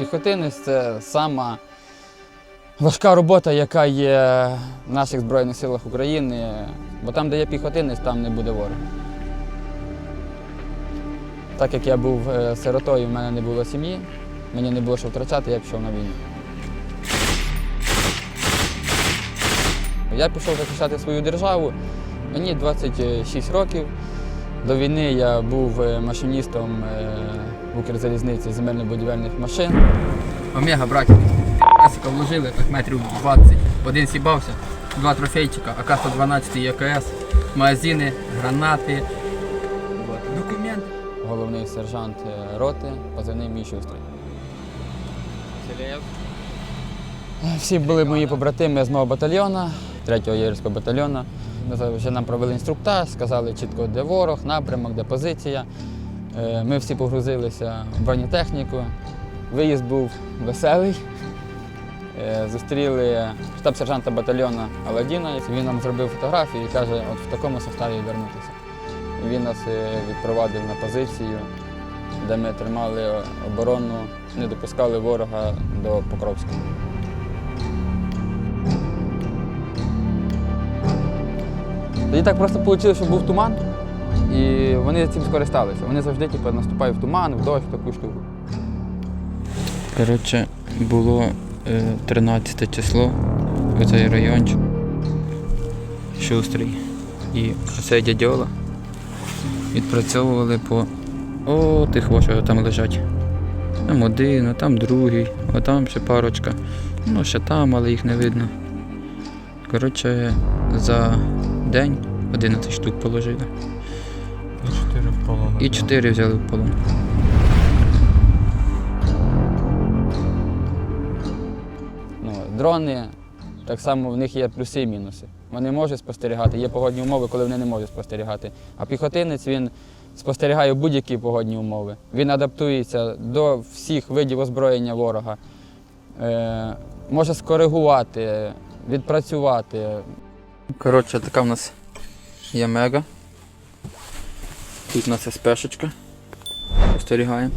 Піхотинець це сама важка робота, яка є в наших Збройних силах України. Бо там, де є піхотинець, там не буде ворога. Так як я був е, сиротою, в мене не було сім'ї, мені не було що втрачати, я пішов на війну. Я пішов захищати свою державу. Мені 26 років. До війни я був е, машиністом е, Укрзалізниці земельно-будівельних машин. Омега, братів, Асика вложили так метрів 20. Один сібався, два трофейчика, АК-112 ЄКС, магазини, гранати. Документ. Головний сержант е, роти, позивний мій шустрий. Всі були мої побратими з мого батальйону, 3-го єгерського батальйону. Ми Вже нам провели інструктаж, сказали чітко, де ворог, напрямок, де позиція. Е, Ми всі погрузилися в бронетехніку. Виїзд був веселий. Е, Зустріли штаб-сержанта батальйону Аладдіна. Він нам зробив фотографію і каже, от в такому составі вернутися. Він нас е, відпровадив на позицію, де ми тримали оборону, не допускали ворога до Покровська. Тоді так просто вийшло, що був туман, і вони цим скористалися. Вони завжди типу, наступають в туман, в дощ, в таку штуку. Коротше, було е, 13 число, оцей райончик. Шустрий. І оцей дядьола відпрацьовували по о, тих що там лежать. Там один, а там другий, а там ще парочка. Ну, ще там, але їх не видно. Коротше, за день 11 штук положили. І 4 взяли в полон. Ну, дрони, так само в них є плюси і мінуси. Вони можуть спостерігати, є погодні умови, коли вони не можуть спостерігати. А піхотинець він спостерігає будь-які погодні умови. Він адаптується до всіх видів озброєння ворога, е, може скоригувати, відпрацювати. Коротше, така в нас є мега. Тут у нас є спешечка. Спостерігаємо.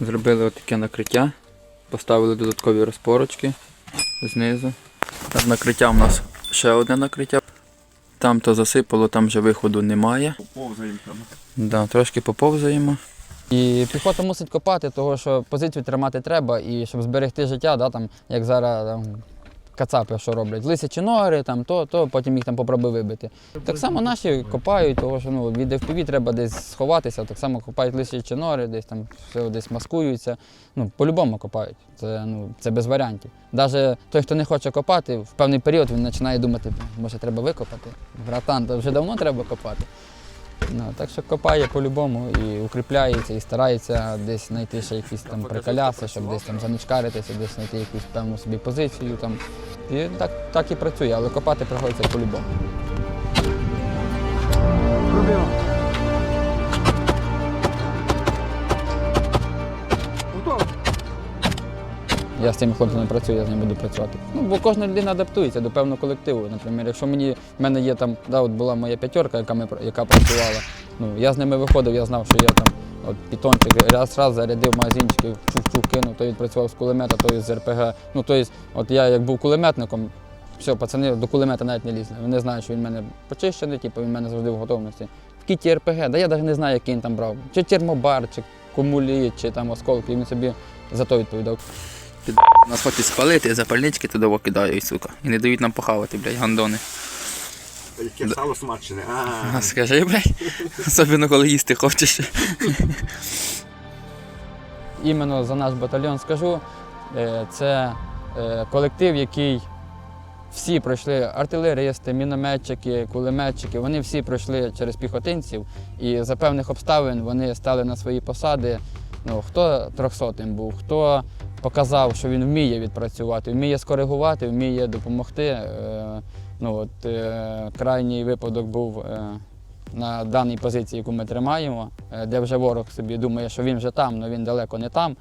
Зробили отаке накриття. Поставили додаткові розпорочки знизу. Над накриттям у нас ще одне накриття. Там то засипало, там вже виходу немає. Повзаємо там. Да, трошки поповзаємо. І піхота мусить копати, тому що позицію тримати треба, і щоб зберегти життя, да, там, як зараз там, кацапи що роблять, лисячі ноги, там, то, то потім їх там попробуй вибити. Так само наші копають, тому що ну, від FPV треба десь сховатися, так само копають лисячі нори, десь там все десь маскуються. Ну, по-любому копають. Це, ну, це без варіантів. Навіть той, хто не хоче копати, в певний період він починає думати, може треба викопати. Братан, то вже давно треба копати. Ну, так що копає по-любому і укріпляється, і старається десь знайти ще якісь там приколяси, щоб десь там заничкаритися, десь знайти якусь певну собі позицію. Там. І так, так і працює, але копати приходиться по-любому. Я з цими хлопцями працюю, я з ними буду працювати. Ну, бо кожна людина адаптується до певного колективу. Наприклад, якщо мені в мене є там, да, от була моя п'ятерка, яка, ми, яка працювала. Ну, я з ними виходив, я знав, що я там от пітончик, раз раз зарядив магазинчики, чух-чух кинув, той відпрацював з кулемета, той з РПГ. Ну, тобто, от я як був кулеметником, все, пацани до кулемета навіть не лізли. Вони знають, що він в мене почищений, типу, він в мене завжди в готовності. В кіті РПГ, да я навіть не знаю, який він там брав. Чи термобар, чи кумулі, чи там осколки, він собі за то відповідав. Нас хочуть спалити, запальнички туди викидають, сука. І не дають нам похавати, блядь, гандони. Яке сало смачне. А скажи, блядь, особливо коли їсти хочеш. іменно за наш батальйон скажу, е, це е, колектив, який всі пройшли артилеристи, мінометчики, кулеметчики, вони всі пройшли через піхотинців і за певних обставин вони стали на свої посади. Ну, хто трьохсотим був, хто показав, що він вміє відпрацювати, вміє скоригувати, вміє допомогти. Е, Ну, от, е, крайній випадок був е, на даній позиції, яку ми тримаємо, де вже ворог собі думає, що він вже там, але він далеко не там.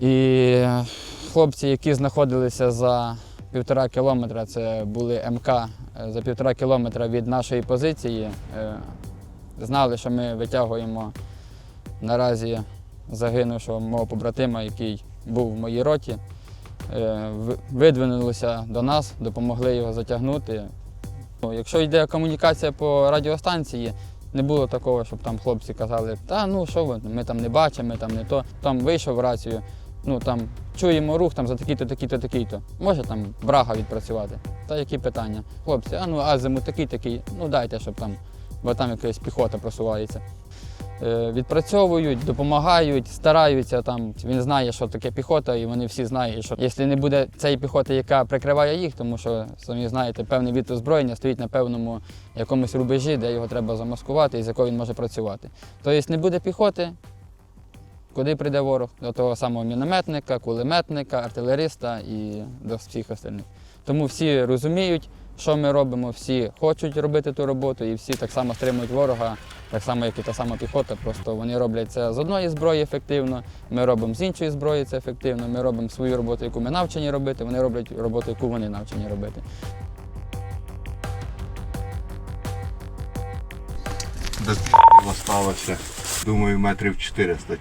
І хлопці, які знаходилися за півтора кілометра, це були МК за півтора кілометра від нашої позиції, знали, що ми витягуємо наразі загинувшого мого побратима, який був в моїй роті, е, видвинулися до нас, допомогли його затягнути. Ну, Якщо йде комунікація по радіостанції, не було такого, щоб там хлопці казали, та ну що ви, ми там не бачимо, ми там не то. Там вийшов в рацію, ну там чуємо рух там за такі-то, такі-то, такий-то. Може там брага відпрацювати. Та які питання? Хлопці, а ну азимут такий, такий, ну дайте, щоб там, бо там якась піхота просувається. Е, Відпрацьовують, допомагають, стараються. Там він знає, що таке піхота, і вони всі знають, що якщо не буде цієї піхоти, яка прикриває їх, тому що самі знаєте, певний від озброєння стоїть на певному якомусь рубежі, де його треба замаскувати і з якого він може працювати. Тобто не буде піхоти, куди прийде ворог? До того самого мінометника, кулеметника, артилериста і до всіх остальних. Тому всі розуміють, що ми робимо, всі хочуть робити ту роботу, і всі так само стримують ворога, так само, як і та сама піхота. Просто вони роблять це з одної зброї ефективно, ми робимо з іншої зброї це ефективно, ми робимо свою роботу, яку ми навчені робити, вони роблять роботу, яку вони навчені робити. До пі***ів осталося, думаю, метрів 400.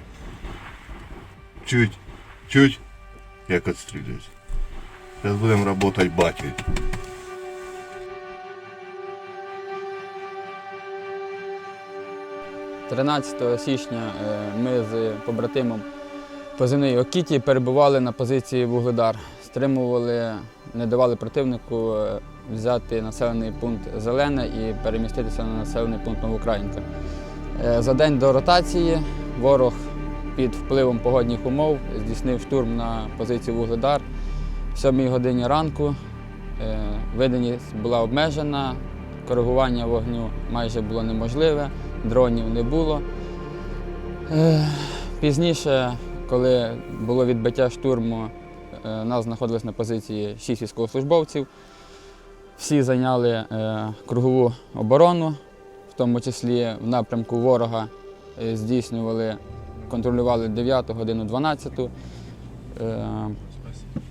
Чуть, чуть, як відстрілюють. Зараз будемо працювати батькою. – 13 січня е, ми з побратимом позивний Окіті перебували на позиції Вугледар. Стримували, не давали противнику е, взяти населений пункт Зелене і переміститися на населений пункт Новоукраїнка. Е, За день до ротації ворог під впливом погодних умов здійснив штурм на позицію Вугледар. В 7 годині ранку видимість була обмежена, коригування вогню майже було неможливе, дронів не було. Е, Пізніше, коли було відбиття штурму, е, нас знаходилось на позиції 6 військовослужбовців. Всі зайняли е, кругову оборону, в тому числі в напрямку ворога здійснювали, контролювали 9 годину 12. Е,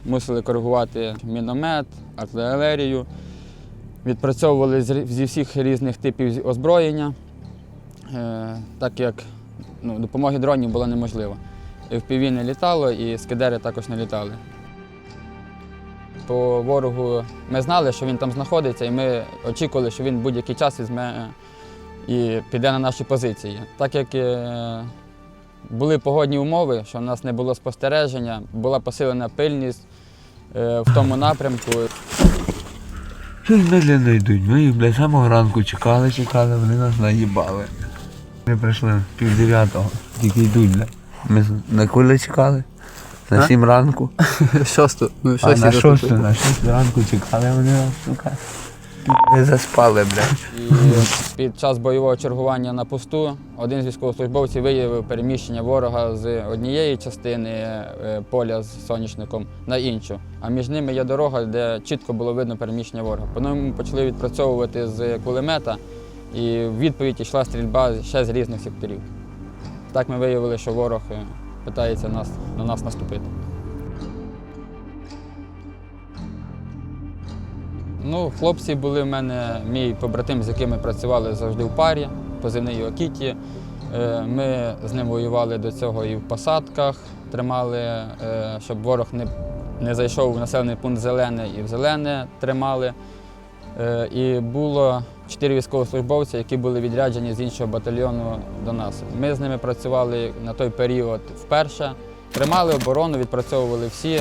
Мусили коригувати міномет, артилерію, відпрацьовували зі всіх різних типів озброєння, так як ну, допомоги дронів було неможливо. FPV не літало і скидери також не літали. По ворогу ми знали, що він там знаходиться, і ми очікували, що він будь-який час візьме і піде на наші позиції. Так як е, були погодні умови, що в нас не було спостереження, була посилена пильність е, в тому напрямку. Щось медленно йдуть. Ми їх, бля, з самого ранку чекали, чекали, вони нас наїбали. Ми прийшли пів дев'ятого, тільки йдуть, бля. Ми на коли чекали? На сім ранку. Шосту, ну, А на шосту, на шосту ранку чекали, вони нас, сука. Не заспали, бля. І під час бойового чергування на посту один з військовослужбовців виявив переміщення ворога з однієї частини е, поля з соняшником на іншу. А між ними є дорога, де чітко було видно переміщення ворога. По ньому почали відпрацьовувати з кулемета, і в відповідь йшла стрільба ще з різних секторів. Так ми виявили, що ворог е, питається нас, на нас наступити. Ну, хлопці були в мене, мій побратим, з яким ми працювали завжди в парі, позивний Окіті. Е, Ми з ним воювали до цього і в посадках, тримали, е, щоб ворог не, не зайшов в населений пункт зелене і в зелене тримали. Е, І було чотири військовослужбовці, які були відряджені з іншого батальйону до нас. Ми з ними працювали на той період вперше, тримали оборону, відпрацьовували всі.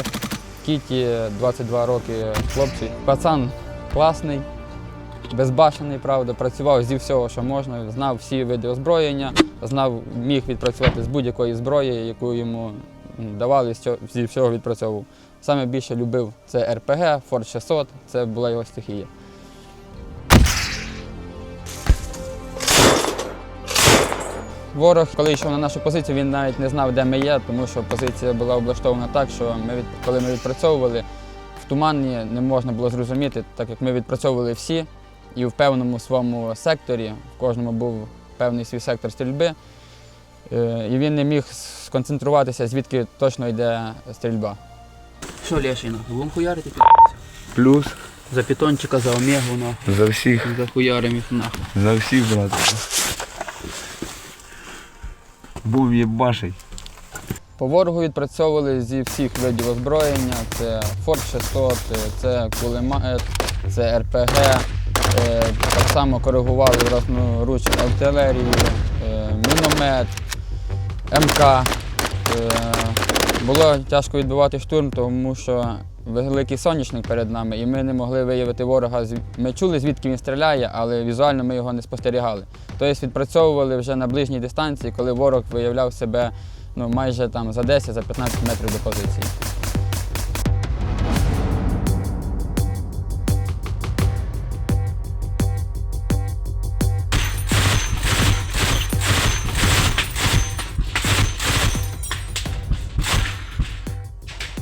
Кіті 22 роки хлопці. Пацан класний, безбашений, правда, працював зі всього, що можна, знав всі види озброєння, знав, міг відпрацювати з будь-якої зброї, яку йому давали, зі всього відпрацьовував. Саме більше любив це РПГ, Форд 600, це була його стихія. Ворог, коли йшов на нашу позицію, він навіть не знав, де ми є, тому що позиція була облаштована так, що ми від, коли ми відпрацьовували, в тумані не можна було зрозуміти, так як ми відпрацьовували всі, і в певному своєму секторі, в кожному був певний свій сектор стрільби, е, і він не міг сконцентруватися, звідки точно йде стрільба. Що, Лешина, будемо хуярити? Плюс За питончика, за омегу, нахуй. за всіх, За хуярим їх нахуй. за всіх, брат. Бум їбашить. По ворогу відпрацьовували зі всіх видів озброєння. Це Форт 600, е, це кулемет, це РПГ. Е, Так само коригували власноручну артилерію, е, міномет, МК. Е, Було тяжко відбивати штурм, тому що великий сонячник перед нами, і ми не могли виявити ворога. Ми чули, звідки він стріляє, але візуально ми його не спостерігали. Тобто відпрацьовували вже на ближній дистанції, коли ворог виявляв себе ну, майже там за 10-15 за 15 метрів до позиції.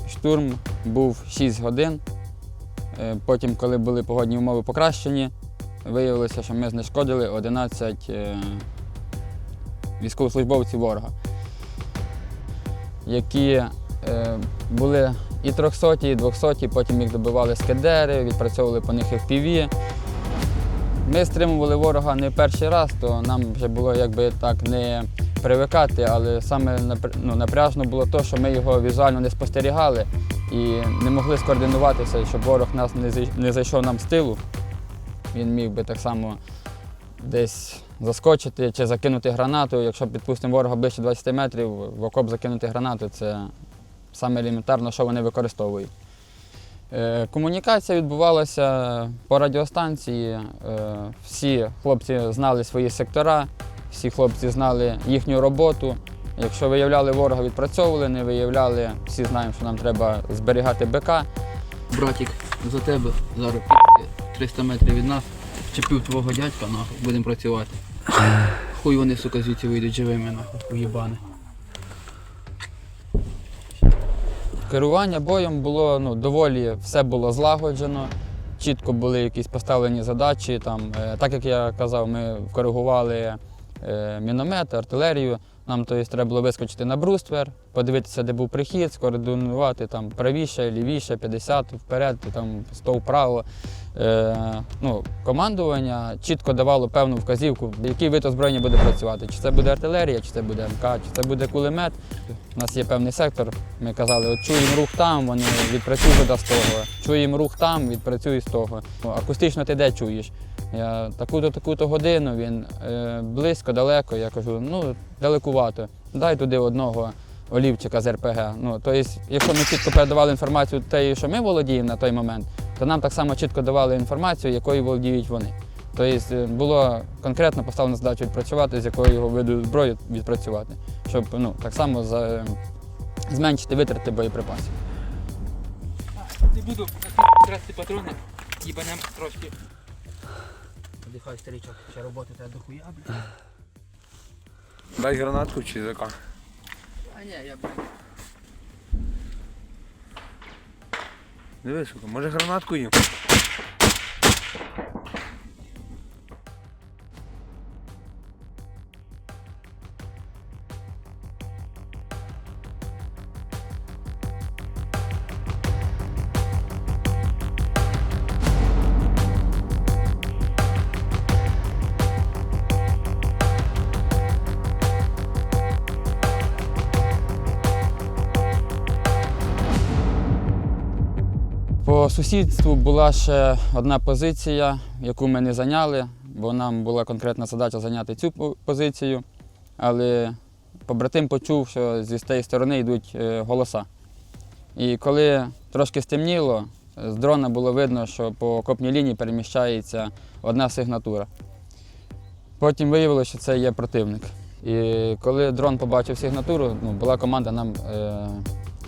Штурм був 6 годин. Е, Потім, коли були погодні умови покращені, виявилося, що ми знешкодили 11 е, військовослужбовців ворога, які е, були і 300, і 200, потім їх добивали скедери, відпрацьовували по них FPV. Ми стримували ворога не перший раз, то нам вже було якби так не привикати, але саме ну, напряжно було те, що ми його візуально не спостерігали і не могли скоординуватися, щоб ворог нас не зайшов нам з тилу. Він міг би так само десь заскочити чи закинути гранату. Якщо підпустимо ворога ближче 20 метрів, в окоп закинути гранату це саме елементарно, що вони використовують. Е, Комунікація відбувалася по радіостанції. Е, Всі хлопці знали свої сектора, всі хлопці знали їхню роботу. Якщо виявляли ворога, відпрацьовували, не виявляли, всі знаємо, що нам треба зберігати БК. Братик, за тебе зараз 300 метрів від нас. Чепив твого дядька, нахуй, будемо працювати. Хуй вони, сука, звідси вийдуть живими, нахуй, уїбани. Керування боєм було ну, доволі все було злагоджено. Чітко були якісь поставлені задачі. Там, е, так як я казав, ми коригували е, міномет, артилерію. Нам тобто, треба було вискочити на бруствер, подивитися, де був прихід, скоординувати там правіше, лівіше, 50 вперед, там 100 вправо. Е, ну, командування чітко давало певну вказівку, який вид озброєння буде працювати. Чи це буде артилерія, чи це буде МК, чи це буде кулемет. У нас є певний сектор. Ми казали, от чуємо рух там, вони відпрацюй туди з того. Чуємо рух там, відпрацюй з того. Акустично ти де чуєш? Я таку-то, таку-то годину, він е, близько, далеко. Я кажу, ну далекувато. Дай туди одного олівчика з РПГ. Ну, тобто, якщо ми чітко передавали інформацію те, що ми володіємо на той момент, то нам так само чітко давали інформацію, якою володіють вони. Тобто е, було конкретно поставлено задачу відпрацювати, з якого його виду зброї відпрацювати, щоб ну, так само за, зменшити витрати боєприпасів. Не буду красти патрони, їбанем трошки. Дихай, старичок, ще роботи треба дохуя, блядь. Дай гранатку чи язика. А ні, я б. Дивись, сука, може гранатку їм? По сусідству була ще одна позиція, яку ми не зайняли, бо нам була конкретна задача зайняти цю позицію. Але побратим почув, що зі тієї сторони йдуть е, голоса. І коли трошки стемніло, з дрона було видно, що по окопній лінії переміщається одна сигнатура. Потім виявилося, що це є противник. І коли дрон побачив сигнатуру, ну, була команда нам е,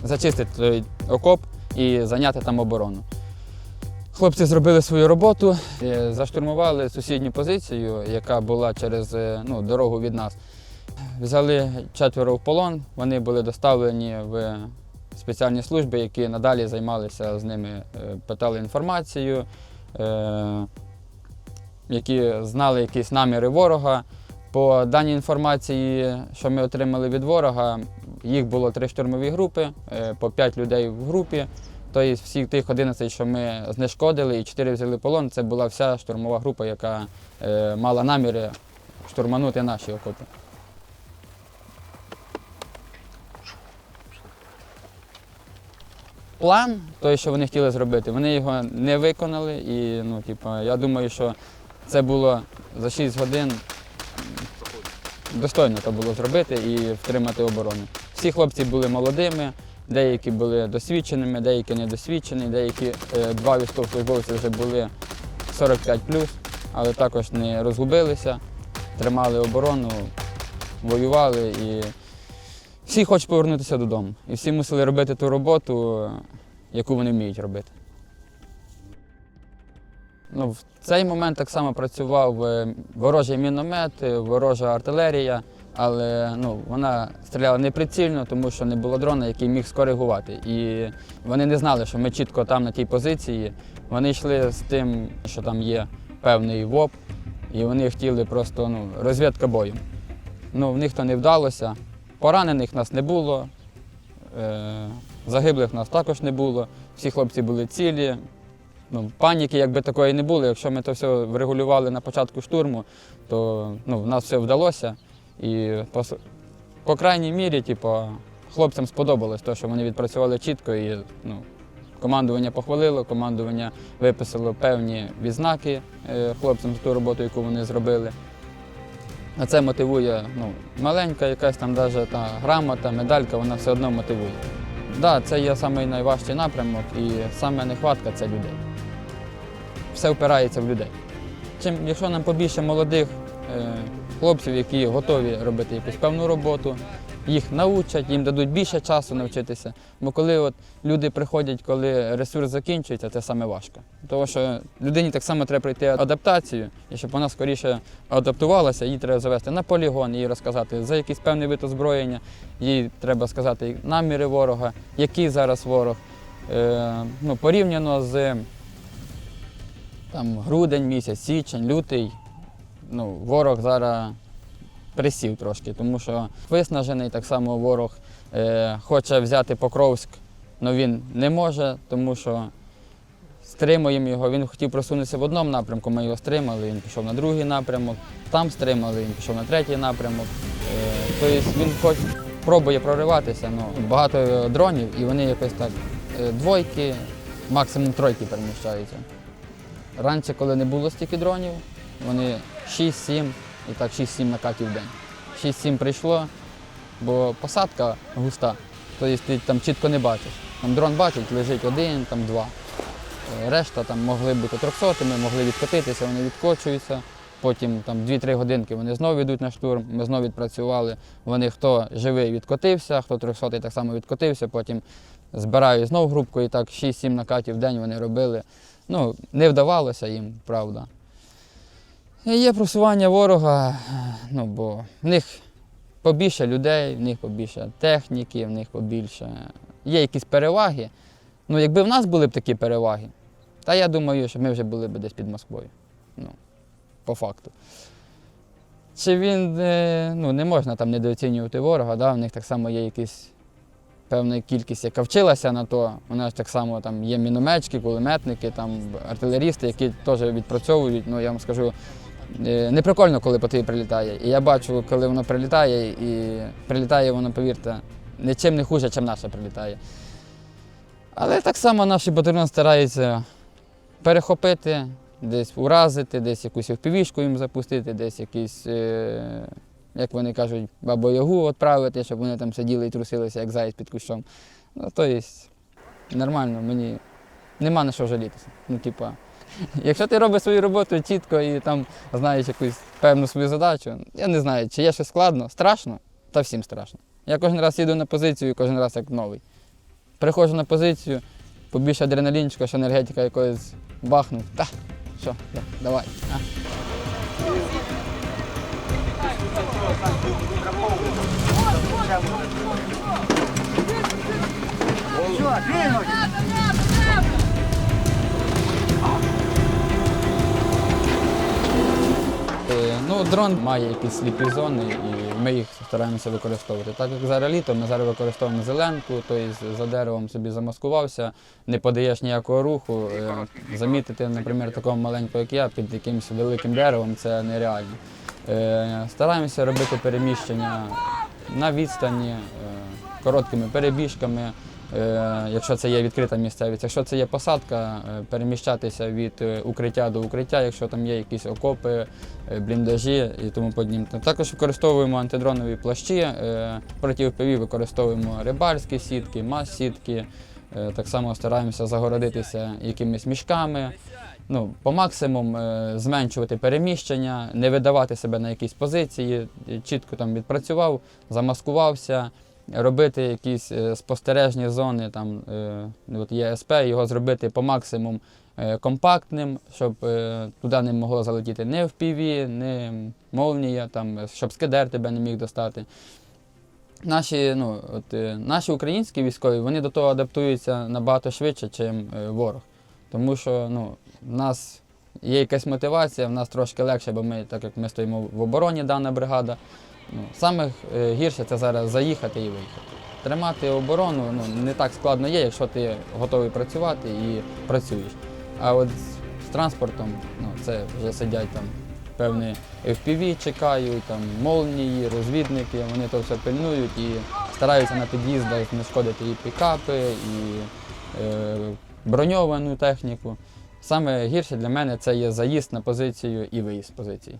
зачистити той окоп і зайняти там оборону. Хлопці зробили свою роботу, е, заштурмували сусідню позицію, яка була через е, ну, дорогу від нас. Взяли четверо в полон, вони були доставлені в спеціальні служби, які надалі займалися з ними, е, питали інформацію, які знали якісь наміри ворога. По даній інформації, що ми отримали від ворога, їх було три штурмові групи, по п'ять людей в групі. Тобто всіх тих 11, що ми знешкодили, і 4 взяли полон, це була вся штурмова група, яка е, мала наміри штурманути наші окопи. план, той, що вони хотіли зробити, вони його не виконали. І ну, типу, я думаю, що це було за 6 годин достойно то було зробити і втримати оборону. Всі хлопці були молодими, деякі були досвідченими, деякі недосвідчені, деякі е, два військовослужбовці вже були 45 але також не розгубилися, тримали оборону, воювали і всі хочуть повернутися додому. І всі мусили робити ту роботу, е, яку вони вміють робити. Ну, в цей момент так само працював е, ворожий міномет, ворожа артилерія, але ну, вона стріляла неприцільно, тому що не було дрона, який міг скоригувати. І вони не знали, що ми чітко там на тій позиції. Вони йшли з тим, що там є певний ВОП, і вони хотіли просто ну, розвідка бою. Ну, в них то не вдалося. Поранених нас не було, е, загиблих нас також не було. Всі хлопці були цілі. Ну, паніки якби такої не було. Якщо ми то все врегулювали на початку штурму, то ну, в нас все вдалося. І по, по крайній мірі, типу, хлопцям сподобалось те, що вони відпрацювали чітко і ну, командування похвалило, командування виписало певні відзнаки е, хлопцям за ту роботу, яку вони зробили. А це мотивує ну, маленька якась там даже та грамота, медалька, вона все одно мотивує. Так, да, це є найважчий напрямок і саме нехватка це людей. Все впирається в людей. Чим, якщо нам побільше молодих е, хлопців, які готові робити якусь певну роботу, їх научать, їм дадуть більше часу навчитися. Бо коли от люди приходять, коли ресурс закінчується, це саме важко. Тому що людині так само треба пройти адаптацію, і щоб вона скоріше адаптувалася, її треба завести на полігон, їй розказати за якийсь певний вид озброєння, їй треба сказати наміри ворога, який зараз ворог. Е, ну, порівняно з там, грудень місяць, січень, лютий, ну, ворог зараз присів трошки, тому що виснажений, так само ворог е, хоче взяти Покровськ, але він не може, тому що стримуємо його. Він хотів просунутися в одному напрямку, ми його стримали, він пішов на другий напрямок, там стримали, він пішов на третій напрямок. Е, тобто він хоч пробує прориватися, але багато дронів і вони якось так е, двойки, максимум тройки переміщаються. Раніше, коли не було стільки дронів, вони 6-7 і так 6-7 накатів в день. 6-7 прийшло, бо посадка густа, тобто ти там чітко не бачиш. Там дрон бачить, лежить один, там два. Е, Решта там могли бути трьохсотими, могли відкотитися, вони відкочуються. Потім там 2-3 годинки вони знову йдуть на штурм, ми знову відпрацювали. Вони хто живий відкотився, хто трьохсотий так само відкотився, потім збирають знову групку і так 6-7 накатів в день вони робили. Ну, не вдавалося їм, правда. Є просування ворога, ну, бо в них побільше людей, в них побільше техніки, в них побільше. Є якісь переваги. Ну, якби в нас були б такі переваги, та я думаю, що ми вже були б десь під Москвою. Ну, по факту. Чи він е, ну, не можна там недооцінювати ворога, да? в них так само є якісь певна кількість, яка вчилася на то. У нас так само там є мінометчики, кулеметники, там артилерісти, які теж відпрацьовують. Ну я вам скажу, е, не прикольно, коли по тобі прилітає. І я бачу, коли воно прилітає, і прилітає воно, повірте, нічим не хуже, ніж наше прилітає. Але так само наш батальйон старається перехопити, десь уразити, десь якусь впівішку їм запустити, десь якийсь, е, як вони кажуть, бабу-ягу відправити, щоб вони там сиділи і трусилися, як заяць під кущом. Ну, тобто, нормально, мені нема на що жалітися. Ну, типа, якщо ти робиш свою роботу чітко і там знаєш якусь певну свою задачу, я не знаю, чи є щось складно, страшно, та всім страшно. Я кожен раз їду на позицію, кожен раз як новий. Приходжу на позицію, побільше адреналінчика, що енергетика якоїсь бахнув. Та, що, да, давай. А. Е, дрон має якісь сліпі зони, і ми їх стараємося використовувати. Так як зараз літо, ми зараз використовуємо зеленку, тобто за деревом собі замаскувався, не подаєш ніякого руху. Е, Замітити, наприклад, такого маленького, як я, під якимось великим деревом це нереально. Е, Стараємося робити переміщення на відстані, е, короткими перебіжками. Е, якщо це є відкрита місцевість. Якщо це є посадка, е, переміщатися від е, укриття до укриття, якщо там є якісь окопи, бліндажі і тому подібне. Також використовуємо антидронові плащі, проти ВПВ використовуємо рибальські сітки, мас-сітки. Так само стараємося загородитися якимись мішками. Ну, по максимум е, зменшувати переміщення, не видавати себе на якісь позиції, чітко там відпрацював, замаскувався, робити якісь е, спостережні зони, там е, от є СП, його зробити по максимум е, компактним, щоб туди не могло залетіти ні FPV, ні молнія, там, щоб скидер тебе не міг достати. Наші, ну, от, наші українські військові вони до того адаптуються набагато швидше, ніж ворог. Тому що ну, в нас є якась мотивація, в нас трошки легше, бо ми, так як ми стоїмо в обороні, дана бригада. Ну, саме е, гірше це зараз заїхати і виїхати. Тримати оборону ну, не так складно є, якщо ти готовий працювати і працюєш. А от з, транспортом ну, це вже сидять там певні FPV чекають, там молнії, розвідники, вони то все пильнують і стараються на під'їздах знешкодити і пікапи, і е, броньовану техніку. Саме гірше для мене це є заїзд на позицію і виїзд з позиції.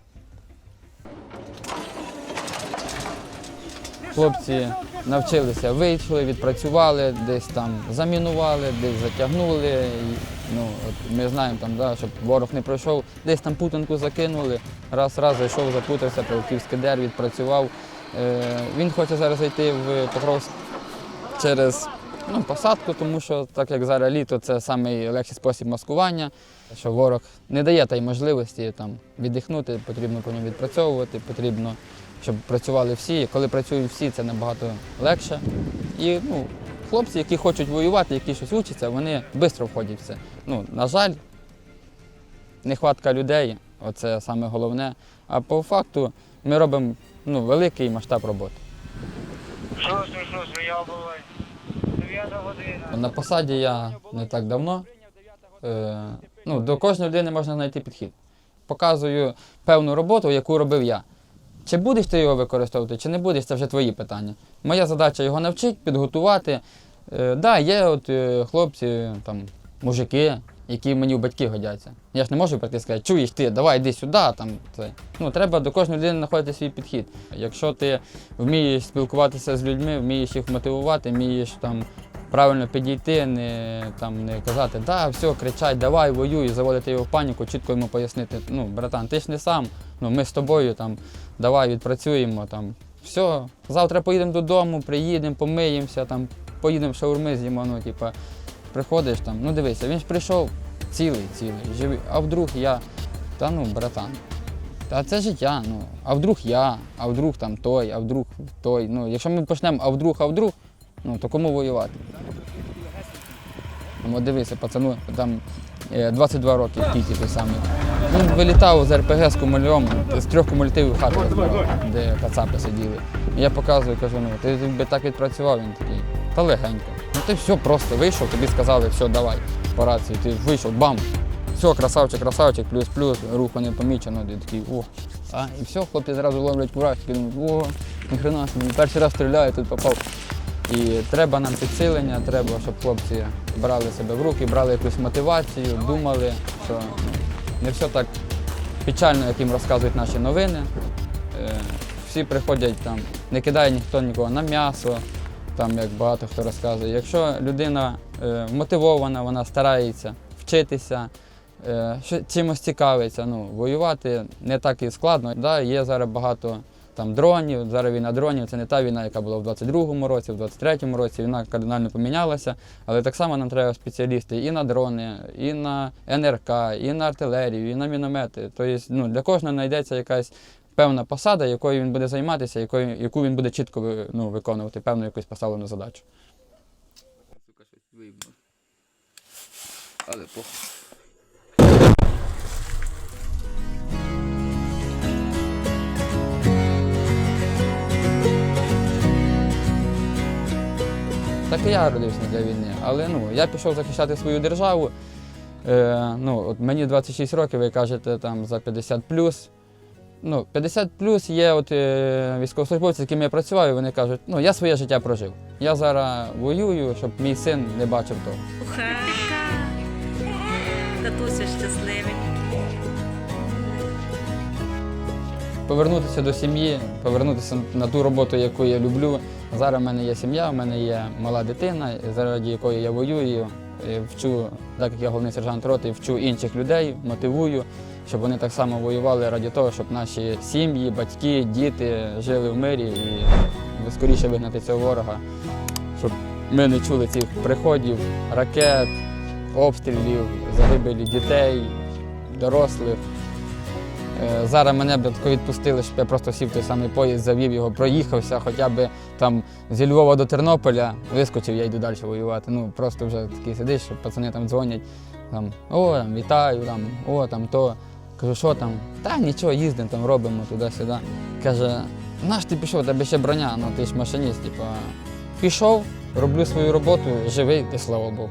Хлопці навчилися, вийшли, відпрацювали, десь там замінували, десь затягнули. І, ну, от ми знаємо, там, да, щоб ворог не пройшов, десь там путанку закинули, раз раз зайшов, запутався, полетів скидер, відпрацював. Е, він хоче зараз зайти в Покровськ через ну, посадку, тому що так як зараз літо, це найлегший спосіб маскування, що ворог не дає тієї можливості там, віддихнути, потрібно по ньому відпрацьовувати, потрібно, щоб працювали всі. Коли працюють всі, це набагато легше. І ну, хлопці, які хочуть воювати, які щось вчаться, вони швидко входять в це. Ну, на жаль, нехватка людей оце саме головне. А по факту ми робимо ну, великий масштаб роботи. Що, що, що, що я буваю? На посаді я не так давно. Е, ну, до кожної людини можна знайти підхід. Показую певну роботу, яку робив я. Чи будеш ти його використовувати, чи не будеш, це вже твої питання. Моя задача його навчити, підготувати. Е, да, є от е, хлопці, там, мужики, які мені в батьки годяться. Я ж не можу прийти і сказати, чуєш ти, давай йди сюди. Там, це. Ну, треба до кожної людини знаходити свій підхід. Якщо ти вмієш спілкуватися з людьми, вмієш їх мотивувати, вмієш там правильно підійти, не, там, не казати, да, все, кричать, давай, воюй, заводити його в паніку, чітко йому пояснити, ну, братан, ти ж не сам, ну, ми з тобою, там, давай відпрацюємо. Там, все, завтра поїдемо додому, приїдемо, помиємося, там, поїдемо шаурми з'їмо, ну, типа, приходиш там, ну дивися, він ж прийшов цілий, цілий, живий, а вдруг я, та ну, братан. Та це життя, ну, а вдруг я, а вдруг там той, а вдруг той. Ну, якщо ми почнемо, а вдруг, а вдруг, ну то кому воювати? Ну, от дивися, пацану, там е, 22 роки тільки той самий. Він вилітав з РПГ з кумульом, з трьох кумулятивів розбирав, де кацапи сиділи. Я показую, кажу, ну ти би так відпрацював, він такий, та легенько. Ну ти все просто вийшов, тобі сказали, все, давай, по рації. Ти вийшов, бам! Все, красавчик, красавчик, плюс-плюс, руху не помічено, ти такий, о. А, і все, хлопці зразу ловлять курашки, думають, о, ніхрена собі, перший раз стріляю, тут попав. І треба нам підсилення, треба, щоб хлопці брали себе в руки, брали якусь мотивацію, думали, що ну, не все так печально, як їм розказують наші новини. Е, всі приходять там, не кидає ніхто нікого на м'ясо, там як багато хто розказує. Якщо людина е, мотивована, вона старається вчитися, е, чимось цікавиться, ну, воювати не так і складно. Да, є зараз багато там дронів, зараз війна дронів, це не та війна, яка була в 22-му році, в 23-му році, війна кардинально помінялася, але так само нам треба спеціалісти і на дрони, і на НРК, і на артилерію, і на міномети. Тобто ну, для кожного знайдеться якась певна посада, якою він буде займатися, якою, яку він буде чітко ну, виконувати певну якусь поставлену задачу. Але похуй. Так і я родився для війни. Але ну, я пішов захищати свою державу. Е, ну, от мені 26 років, ви кажете, там за 50 плюс. ну, 50 плюс є от, е, військовослужбовці, з якими я працюваю, вони кажуть, ну я своє життя прожив. Я зараз воюю, щоб мій син не бачив того. Татуся щасливий. Повернутися до сім'ї, повернутися на ту роботу, яку я люблю. Зараз в мене є сім'я, в мене є мала дитина, заради якої я воюю. Вчу, так як я головний сержант роти, вчу інших людей, мотивую, щоб вони так само воювали раді того, щоб наші сім'ї, батьки, діти жили в мирі і скоріше вигнати цього ворога, щоб ми не чули цих приходів, ракет, обстрілів, загибелі дітей, дорослих. Е, Зараз мене б відпустили, щоб я просто сів той самий поїзд, завів його, проїхався, хоча б там зі Львова до Тернополя, вискочив, я йду далі воювати. Ну просто вже такий сидиш, що пацани там дзвонять, там, о, там, вітаю, там, о, там то. Кажу, що там? Та нічого, їздимо, там робимо туди-сюди. Каже, наш ти пішов, тебе ще броня, ну ти ж машиніст, типа. Пішов, роблю свою роботу, живий, і слава Богу.